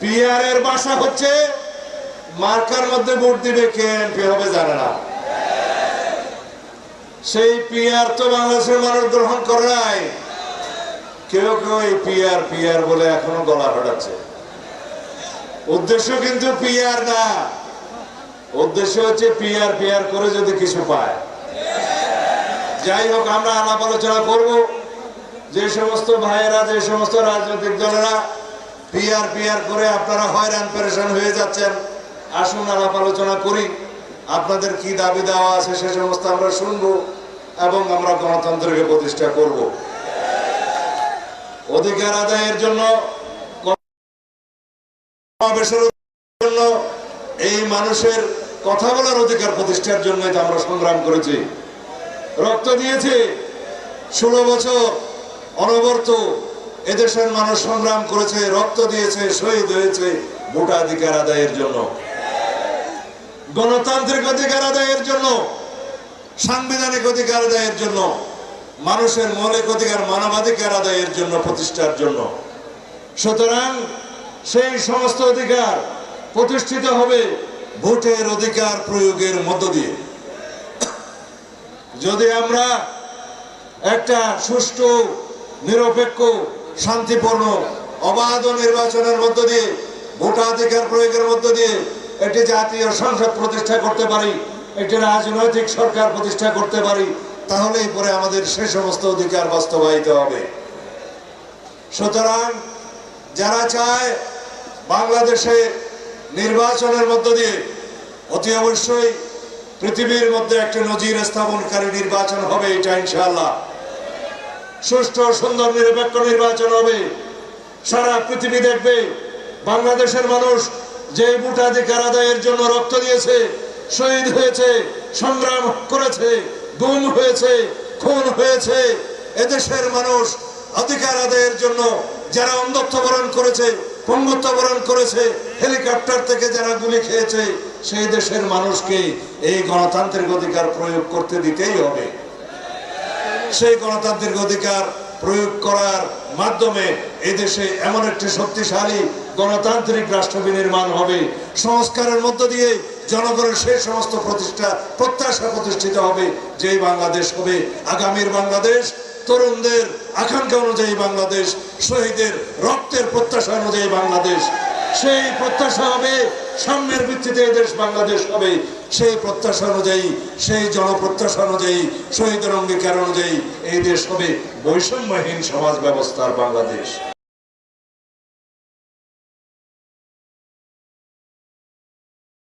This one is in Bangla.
পিআর এর বাসা হচ্ছে মার্কার মধ্যে ভোট দিবে কে? এমপি হবে জানে না সেই পিআর তো বাংলাদেশের মানুষ গ্রহণ করে নাই। কেউ কেউ এই পিআর পিআর বলে এখনও গলা ফাটাচ্ছে। উদ্দেশ্য কিন্তু পিআর না। উদ্দেশ্য হচ্ছে পিআর পিআর করে যদি কিছু পায়। যাই হোক, আমরা আলাপ আলোচনা করব। যে সমস্ত ভাইয়েরা, যে সমস্ত রাজনৈতিক দলেরা পিআর পিআর করে আপনারা হয়রান, পেরেশান হয়ে যাচ্ছেন। আসুন, আলাপ আলোচনা করি। আপনাদের কি দাবি দেওয়া আছে সে সমস্ত আমরা শুনব এবং আমরা গণতন্ত্রকে প্রতিষ্ঠা করব। অধিকার আদায়ের জন্য জন্য এই মানুষের কথা বলার অধিকার প্রতিষ্ঠার জন্য আমরা সংগ্রাম করেছি। রক্ত দিয়েছে। ষোলো বছর অনবর্ত এদেশের মানুষ সংগ্রাম করেছে, রক্ত দিয়েছে, শহীদ হয়েছে ভোটাধিকার আদায়ের জন্য। গণতান্ত্রিক অধিকার আদায়ের জন্য, সাংবিধানিক অধিকার আদায়ের জন্য, মানুষের মৌলিক অধিকার, মানবাধিকার আদায়ের জন্য, প্রতিষ্ঠার জন্য। সুতরাং সেই সমস্ত অধিকার প্রতিষ্ঠিত হবে ভোটের অধিকার প্রয়োগের মধ্য দিয়ে। যদি আমরা একটা সুষ্ঠু, নিরপেক্ষ শান্তিপূর্ণ অবাধ নির্বাচনের মধ্য দিয়ে, ভোটাধিকার প্রয়োগের মধ্য দিয়ে একটি জাতীয় সংসদ প্রতিষ্ঠা করতে পারি, একটি রাজনৈতিক সরকার প্রতিষ্ঠা করতে পারি, তাহলেই পরে আমাদের সে সমস্ত অধিকার বাস্তবায়িত হবে। সুতরাং যারা চায় বাংলাদেশে নির্বাচনের মধ্য দিয়ে অতি অবশ্যই পৃথিবীর মধ্যে একটি নজির স্থাপনকারী নির্বাচন হবে, এটা ইনশাআল্লাহ। সুষ্ঠু, সুন্দর, নিরপেক্ষ নির্বাচন হবে। সারা পৃথিবী দেখবে, বাংলাদেশের মানুষ যে ভোটাধিকার আদায়ের জন্য রক্ত দিয়েছে, শহীদ হয়েছে, সংগ্রাম করেছে, গুম হয়েছে, খুন হয়েছে, এদেশের মানুষ অধিকার আদায়ের জন্য যারা অন্ধত্ব বরণ করেছে পঙ্গুত্ব বরণ করেছে, হেলিকপ্টার থেকে যারা গুলি খেয়েছে, সেই দেশের মানুষকে এই গণতান্ত্রিক অধিকার প্রয়োগ করতে দিতেই হবে। সেই গণতান্ত্রিক অধিকার প্রয়োগ করার মাধ্যমে এদেশে এমন একটি শক্তিশালী গণতান্ত্রিক রাষ্ট্র বিনির্মাণ হবে। সংস্কারের মধ্য দিয়ে জনগণের সেই সমস্ত প্রতিষ্ঠা, প্রত্যাশা প্রতিষ্ঠিত হবে যেই বাংলাদেশ হবে। আগামীর বাংলাদেশ, তরুণদের আকাঙ্ক্ষা অনুযায়ী বাংলাদেশ, শহীদের রক্তের প্রত্যাশা অনুযায়ী বাংলাদেশ সেই প্রত্যাশা হবে সামনের ভিত্তিতে দেশ বাংলাদেশ হবে। সেই প্রত্যাশা অনুযায়ী, সেই জনপ্রত্যাশা অনুযায়ী, শহীদের অঙ্গীকার অনুযায়ী এই দেশ হবে বৈষম্যহীন সমাজ ব্যবস্থার বাংলাদেশ।